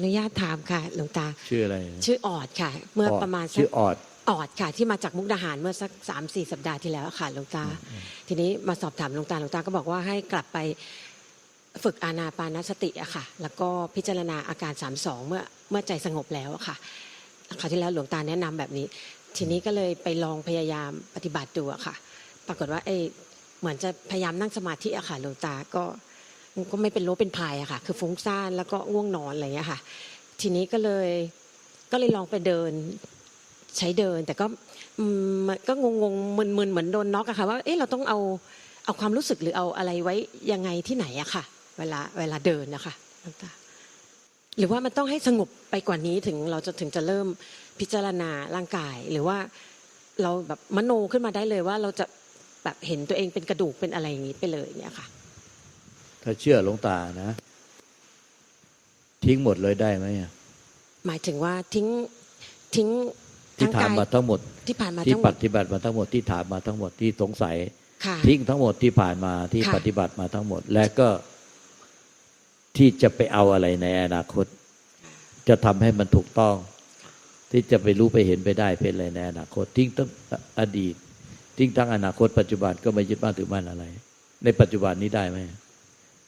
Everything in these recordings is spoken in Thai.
อนุญาตถามค่ะ หลวงตา ชื่ออะไร ชื่อออดค่ะ เมื่ออดประมาณสัชื่กอออด ออดค่ะ ที่มาจากมุกดาหารเมื่อสักสามสี่สัปดาห์ที่แล้วค่ะหลวงตา ทีนี้มาสอบถามหลวงตาหลวงตาก็บอกว่าให้กลับไปฝึกอานาปานสติอะค่ะ แล้วก็พิจารณาอาการสามสองเมื่อเมื่อใจสงบแล้วอะค่ะคราวที่แล้วหลวงตาแนะนำแบบนี้ ทีนี้ก็เลยไปลองพยายามปฏิบัติดูอะค่ะ ปรากฏว่าไอ้เหมือนจะพยายามนั่งสมาธิอะค่ะหลวงตาก็ ก็ไม่เป็นโลเป็นพายอะค่ะ คือฟุ้งซ่านแล้วก็ง่วงนอนอะไรอย่างเงี้ยค่ะ ทีนี้ก็เลยก็เลยลองไปเดินใช้เดิน แต่ก็ก็งงงๆมึนๆเหมือนโดนน็อกอะค่ะ ว่าเอ๊ะเราต้องเอาเอาความรู้สึกหรือเอาอะไรไว้ยังไงที่ไหนอะค่ะ เวลาเวลาเดินนะคะหลวงตาหรือว่ามันต้องให้สงบไปกว่านี้ถึงเราจะถึงจะเริ่มพิจารณาร่างกาย หรือว่าเราแบบมโนขึ้นมาได้เลยว่าเราจะแบบเห็นตัวเองเป็นกระดูกเป็นอะไรอย่างนี้ไปเลยเนี่ยค่ะ ถ้าเชื่อหลวงตานะ ทิ้งหมดเลยได้ไหมอะหมายถึงว่าทิ้งทิ้งที่ทั้งถามกายมาทั้งหมด ที่ผ่านมาที่ทั้งหมปดฏิบัติมาทั้งหมดที่ถามมาทั้งหมดที่สงสัยค่ะทิ้งทั้งหมดที่ผ่านมาที่ค่ะปฏิบัติมาทั้งหมด และก็ที่จะไปเอาอะไรในอนาคต จะทำให้มันถูกต้อง ที่จะไปรู้ไปเห็นไปได้เป็นอะไรในอนาคต ทิ้งทั้งอดีต ทิ้งทั้งอนาคต ปัจจุบันก็ไม่ยึดมั่นถือมั่นอะไร ในปัจจุบันนี้ได้ไหม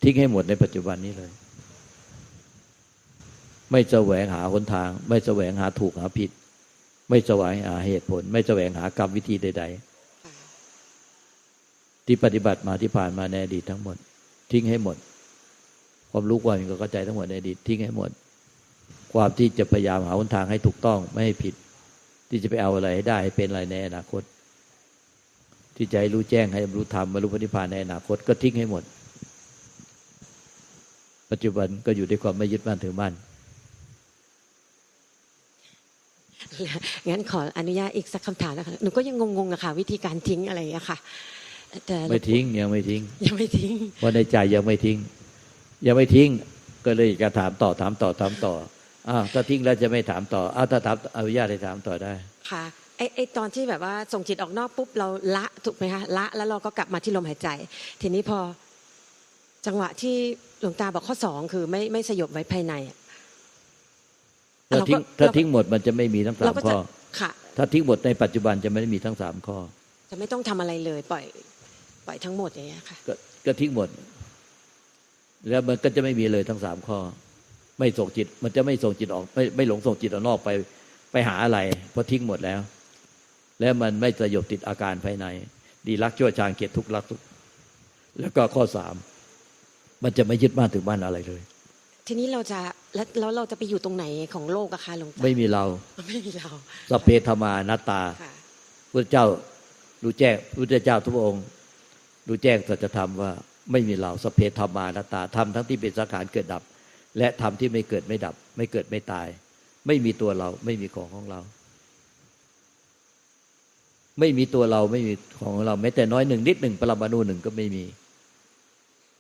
ทิ้งให้หมดในปัจจุบันนี้เลย ไม่แสวงหาหนทาง ไม่แสวงหาถูกหาผิด ไม่แสวงหาเหตุผล ไม่แสวงหากรรมวิธีใด ๆ ที่ปฏิบัติมาที่ผ่านมาในอดีตทั้งหมด ทิ้งให้หมด ความรู้ความเห็นก็เข้าใจทั้งหมดในอดีตทิ้งให้หมด ความที่จะพยายามหาหนทางให้ถูกต้องไม่ให้ผิด ที่จะไปเอาอะไรให้ได้ให้เป็นอะไรในอนาคต ที่จะให้รู้แจ้งให้รู้ธรรมบรรลุพระนิพพานในอนาคตก็ทิ้งให้หมด ปัจจุบันก็อยู่ด้วยความไม่ยึดมั่นถือมั่นงั้นขออนุญาตอีกสักคำถามนะคะหนูก็ยังงงๆอะค่ะ วิธีการทิ้งอะไรอย่างเงี้ยค่ะแต่ไม่ทิ้งยังไม่ทิ้ง ยังไม่ทิ้งเพราะในใจยังไม่ทิ้ง ยังไม่ทิ้ง ก็เลยจะถามต่อถามต่อถามต่ออ้าวถ้าทิ้งแล้วจะไม่ถามต่ออ้าวถ้าถามอนุญาตให้ถามต่อได้ ค่ะไอไอตอนที่แบบว่าส่งจิตออกนอกปุ๊บเราละถูกไหมคะละแล้วเราก็กลับมาที่ลมหายใจ ทีนี้พอ จังหวะที่หลวงตาบอกข้อสองคือไม่ไม่สยบไว้ภายในอะถ้าเราก็ทิ้งถ้าเราก็ทิ้งหมดมันจะไม่มีทั้งสาเรามก็ข้จะอค่ะถ้าทิ้งหมดในปัจจุบันจะไม่ได้มีทั้งสามข้อ จะไม่ต้องทำอะไรเลย ปล่อย ปล่อยทั้งหมดอย่างเงี้ยค่ะก็ก็ทิ้งหมด แล้วมันก็จะไม่มีเลยทั้งสามข้อ ไม่ส่งจิต มันจะไม่ส่งจิตออก ไม่ไม่หลงส่งจิตออกนอกไป ไปหาอะไรเพราะทิ้งหมดแล้ว แล้วมันไม่สยบติดอาการภายใน ดีรักชั่วชาญเกียรติทุกข์รักทุกข์แล้วก็ข้อสาม มันจะไม่ยึดมั่นถือมั่นอะไรเลย ทีนี้เราจะแล้วแล้วเราจะไปอยู่ตรงไหนของโลกอะคะหลวงตาไม่มีเราไม่มีเราสพเพธรรมานัตตาค่ะพระเจ้ารู้แจ้งพระเจ้าทุกพระองค์รู้แจ้งสัจธรรมว่าไม่มีเราสพเพธรรมานัตตาธรรมทั้งที่เป็นสังขารเกิดดับ และธรรมที่ไม่เกิดไม่ดับ ไม่เกิดไม่ตาย ไม่มีตัวเราไม่มีของของเรา ไม่มีตัวเราไม่มีของของเราแม้แต่น้อยหนึ่งนิดหนึ่งปรมาณูหนึ่งก็ไม่มี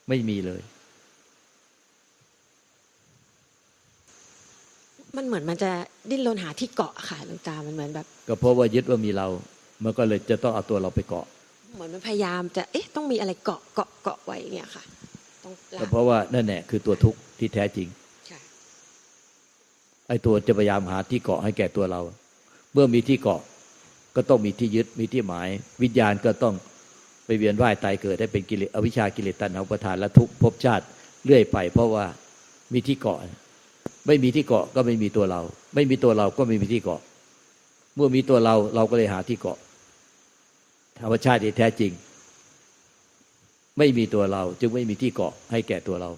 ไม่มีเลย มันเหมือนมันจะดิ้นรนหาที่เกาะอะค่ะหลวงตามันเหมือนแบบ ก็เพราะว่ายึดว่ามีเรา มันก็เลยจะต้องเอาตัวเราไปเกาะ เหมือนมันพยายามจะเอ๊ะต้องมีอะไรเกาะเกาะเกาะไว้อย่างเงี้ยค่ะต้องละก็เพราะว่านั่นแหละคือตัวทุกข์ที่แท้จริงค่ะไอ้ตัวจะพยายามหาที่เกาะให้แก่ตัวเรา เมื่อมีที่เกาะก็ต้องมีที่ยึดมีที่หมาย วิญญาณก็ต้อง ไปเวียนว่ายตายเกิดได้เป็นกิเลสอวิชากิเลสตัณหาอุปทานและทุกภพชาติเรื่อยไป เพราะว่ามีที่เกาะ ไม่มีที่เกาะก็ไม่มีตัวเรา ไม่มีตัวเราก็ไม่มีที่เกาะ เมื่อมีตัวเราเราก็เลยหาที่เกาะ ธรรมชาติที่แท้จริง ไม่มีตัวเรา จึงไม่มีที่เกาะให้แก่ตัวเรา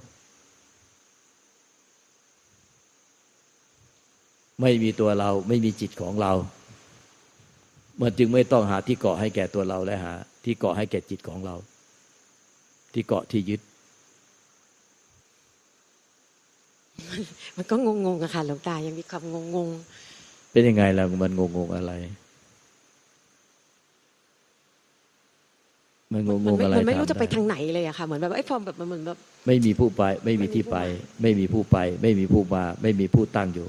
ไม่มีตัวเราไม่มีจิตของเรา มันจึงไม่ต้องหาที่เกาะให้แก่ตัวเราและหา ที่เกาะให้แก่จิตของเรา ที่เกาะที่ยึด มันก็งงๆอะค่ะหลวงตายังมีความงงเป็นยังไงล่ะมันงงงๆอะไร มันงๆงมันงไม่อะไรมันไม่รู้ถาจะไปด้ทางไหนเลยอะค่ะเหมือนแบบไอ้ยพอแบบมันเหมือนแบบไม่มีผู้ไป ไม่มีที่ไป ไม่มีผู้ไป ไม่มีผู้มา ไม่มีผู้ตั้งอยู่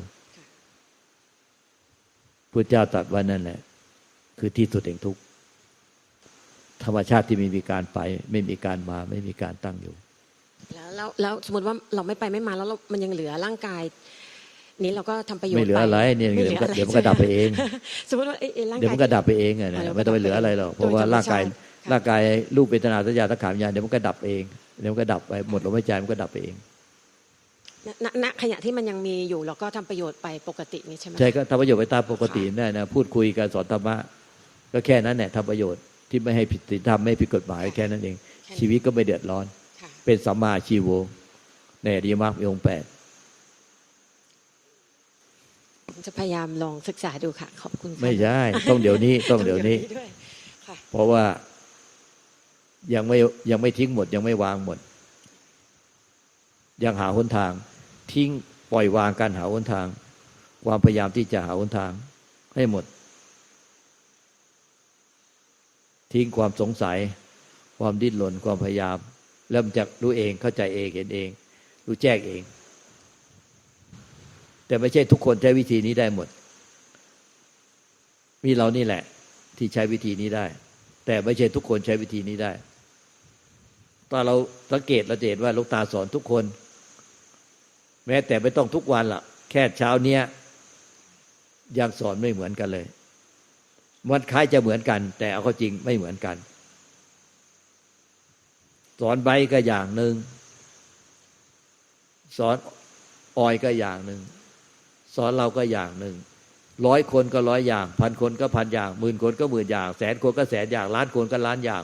พระเจ้าตรัสว่านั่นแหละ คือที่สุดแห่งทุกข์ ธรรมชาติที่ไม่มีการไป ไม่มีการมา ไม่มีการตั้งอยู่ แล้วแล้วแล้วสมมติว่าเราไม่ไปไม่มาแล้วเรามันยังเหลือร่างกาย นี้เราก็ทำประโยชน์ไม่เหลืออะไรเนี่ยไม่เดี๋ยวหลืออะไรเดี๋ยวมันก็ดับไปเอง สมมติว่าเอ๊ะเอ๊ะร่างเดี๋ยวกายมันก็ดับไปเองอะนะอ่าเดี๋ยวไม่ต้องไปเหลืออะไรหรอกเพราะว่าโดยธรรมร่างกายชาติค่ะร่างกายรูปเวทนาสัญญาสังขารวิญญาณเดี๋ยวมันก็ดับเองเดี๋ยวมันก็ดับไปหมดลมหายใจมันก็ดับไปเองณณขณะที่มันยังมีอยู่เราก็ทำประโยชน์ไปปกตินี่ใช่ไหมใช่ก็ทำประโยชน์ไปตามปกติได้นะพูดคุยกันสอนธรรมะก็แค่นั้นแหละทำประโยชน์ ที่ไม่ให้ผิดศีลธรรมไม่ผิดกฎหมายแค่นั้นเองแค่นี้ชีวิตก็ไม่เดือดร้อนค่ะเป็นสัมมาอาชีโวในอริยมรรคมีองค์แปดผมจะพยายามลองศึกษาดูค่ะ ขอบคุณค่ะไม่ใช่ต้องเดี๋ยวนี้ต้องเดี๋ยวนี้ด้วยค่ะเพราะว่ายังไม่ยังไม่ทิ้งหมด ยังไม่วางหมด ยังหาหนทาง ทิ้งปล่อยวางการหาหนทาง ความพยายามที่จะหาหนทางให้หมด ทิ้งความสงสัย ความดิ้นรนความพยายามแล้วมันจะรู้เองเข้าใจเองเห็นเอง รู้แจ้งเอง แต่ไม่ใช่ทุกคนใช้วิธีนี้ได้หมด มีเรานี่แหละ ที่ใช้วิธีนี้ได้ แต่ไม่ใช่ทุกคนใช้วิธีนี้ได้ตอนเราสังเกตเราจะเห็นว่าลูกตาสอนทุกคน แม้แต่ไม่ต้องทุกวันละแค่เช้าเนี้ยยังสอนไม่เหมือนกันเลย มันคล้ายจะเหมือนกัน แต่เอาเข้าจริงไม่เหมือนกัน สอนใบก็อย่างหนึ่งสอนออยก็อย่างหนึ่งสอนเราก็อย่างหนึ่งร้อยคนก็ร้อยอย่าง พันคนก็พันอย่างหมื่นคนก็หมื่นอย่าง แสนคนก็แสนอย่างล้านคนก็ล้านอย่าง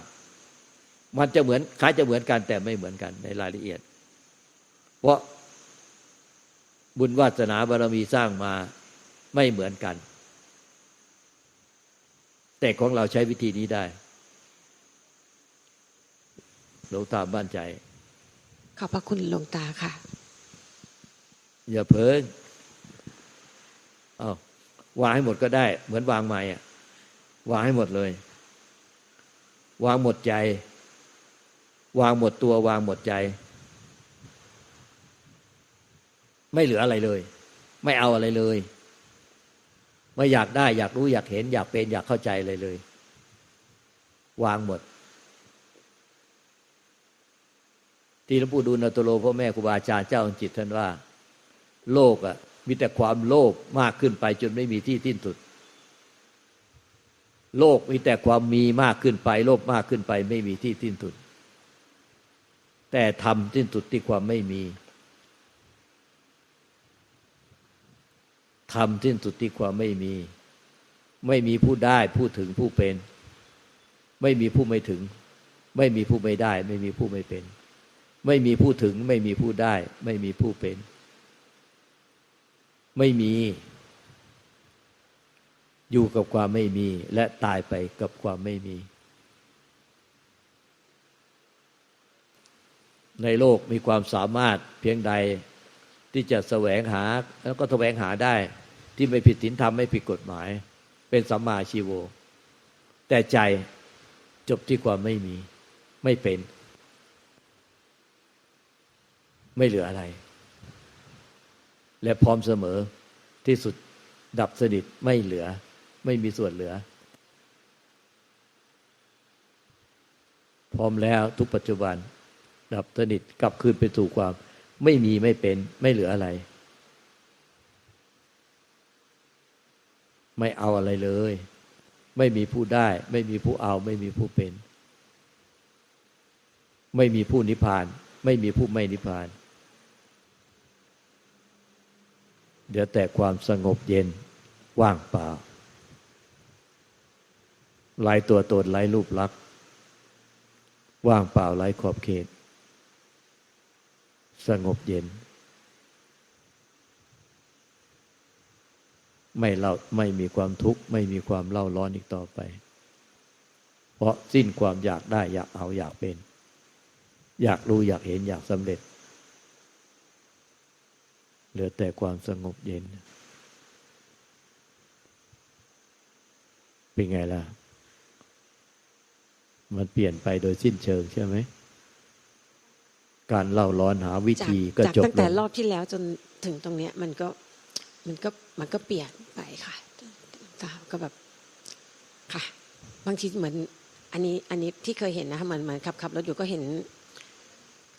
มันจะเหมือนคล้ายจะเหมือนกัน แต่ไม่เหมือนกันในรายละเอียด เพราะบุญวาสนาบารมีสร้างมาไม่เหมือนกัน แต่ของเราใช้วิธีนี้ได้หลวงตาบ้านใจ ขอบพระคุณหลวงตาค่ะ อย่าเพิ่งเอาวางให้หมดก็ได้ เหมือนวางไม้อะวางให้หมดเลย วางหมดใจ วางหมดตัว วางหมดใจ ไม่เหลืออะไรเลย ไม่เอาอะไรเลย ไม่อยากได้อยากรู้อยากเห็น อยากเป็นอยากเข้าใจอะไรเลย วางหมด ที่หลวงปู่ดูลย์นตโลพ่อแม่ครูบาอาจารย์เจ้าองจิตท่านว่า โลกอะมีแต่ความโลภมากขึ้นไปจนไม่มีที่สิ้นสุด โลกมีแต่ความมีมากขึ้นไป โลภมากขึ้นไป ไม่มีที่สิ้นสุด แต่ทำสิ้นสุดที่ความไม่มี ทำสิ้นสุดที่ความไม่มี ไม่มีผู้ได้ผู้ถึงผู้เป็น ไม่มีผู้ไม่ถึง ไม่มีผู้ไม่ได้ ไม่มีผู้ไม่เป็น ไม่มีผู้ถึง ไม่มีผู้ได้ ไม่มีผู้เป็น ไม่มี อยู่กับความไม่มี และตายไปกับความไม่มี ในโลกมีความสามารถเพียงใดที่จะแสวงหาแล้วก็แสวงหาได้ ที่ไม่ผิดศีลธรรมไม่ผิดกฎหมาย เป็นสัมมาชีโว แต่ใจจบที่ความไม่มี ไม่เป็น ไม่เหลืออะไร และพร้อมเสมอที่สุดดับสนิทไม่เหลือ ไม่มีส่วนเหลือ พร้อมแล้วทุกปัจจุบัน ดับสนิทกลับคืนไปสู่ความ ไม่มีไม่เป็น ไม่เหลืออะไร ไม่เอาอะไรเลย ไม่มีผู้ได้ ไม่มีผู้เอา ไม่มีผู้เป็น ไม่มีผู้นิพพาน ไม่มีผู้ไม่นิพพานเดี๋ยวแต่ความสงบเย็นว่างเปล่าไร้ตัวตนไร้รูปลักษณ์ว่างเปล่าไร้ขอบเขต สงบเย็น ไม่เล่าไม่มีความทุกข์ ไม่มีความเล่าร้อนอีกต่อไป เพราะสิ้นความอยากได้อยากเอาอยากเป็น อยากรู้อยากเห็นอยากสำเร็จ เหลือแต่ความสงบเย็น เป็นไงล่ะ มันเปลี่ยนไปโดยสิ้นเชิงใช่ไหมการเล่าร้อนหาวิจากธีก็จากจบตั้งแต่ลงรอบที่แล้วจนถึงตรงเนี้ยมันก็ มันก็มันก็เปลี่ยนไปค่ะตาก็แบบค่ะ บางทีเหมือน อันนี้อันนี้ที่เคยเห็นนะคะเหมือนเหมือนขับขับรถอยู่ก็เห็น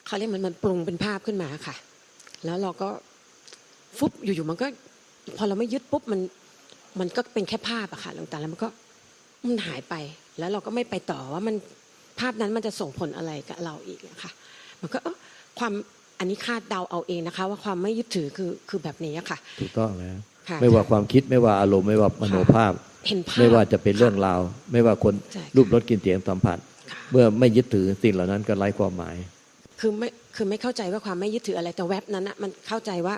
เขาเรียกมันมันปรุงเป็นภาพขึ้นมาค่ะ แล้วเราก็ฟุบอยู่ๆมันก็ พอเราไม่ยึดปุ๊บมัน มันก็เป็นแค่ภาพอะค่ะหลวงตาแล้วมันก็มันหายไป แล้วเราก็ไม่ไปต่อว่ามันภาพนั้นมันจะส่งผลอะไรกับเราอีกอะค่ะ มันก็ความ อันนี้คาดเดาเอาเองนะคะ ว่าความไม่ยึดถือคือคือแบบนี้อะค่ะ ถูกต้องแล้วค่ะไม่ว่าความคิดไม่ว่าอารมณ์ไม่ว่ามโนภาพเห็นภาพไม่ว่าจะเป็นเรื่องราว ไม่ว่าคนใช่ค่ะรูปรสกลินเสียงสัมผัสค่ะเมื่อไม่ยึดถือสิ่งเหล่านั้นก็ไร้ความหมาย คือไม่คือไม่เข้าใจว่าความไม่ยึดถืออะไรแต่แว็บนั้นอะมันเข้าใจว่า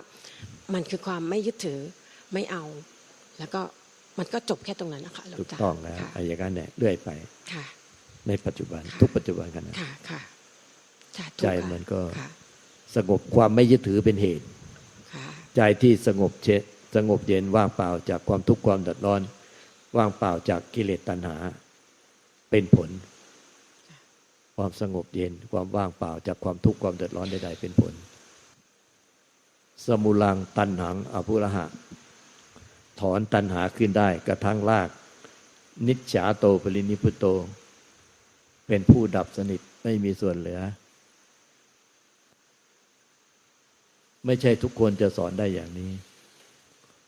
มันคือความไม่ยึดถือไม่เอา แล้วก็มันก็จบแค่ตรงนั้นนะคะหลวถูกตาต้องแล้วค่ะอายการเนี่ยเรื่อยไปค่ะในปัจจุบันค่ะทุกปัจจุบันกันนะค่ะค่ะสาธุใจค่ะมันก็ค่ะ สงบความไม่ยึดถือเป็นเหตุค่ะใจที่สงบเชสงบเย็นว่างเปล่าจากความทุกข์ความเดือดร้อน ว่างเปล่าจากกิเลสตัณหา เป็นผล ความสงบเย็นความว่างเปล่าจากความทุกข์ความเดือดร้อนใดๆเป็นผล สมุลังตันหังอภุระหะ ถอนตัณหาขึ้นได้กระทั่งลาก นิจฉาโตปรินิพุโต เป็นผู้ดับสนิทไม่มีส่วนเหลือ ไม่ใช่ทุกคนจะสอนได้อย่างนี้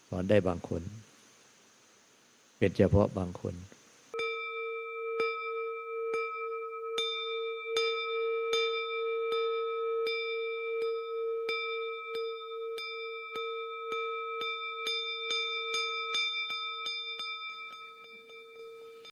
สอนได้บางคน เป็นเฉพาะบางคน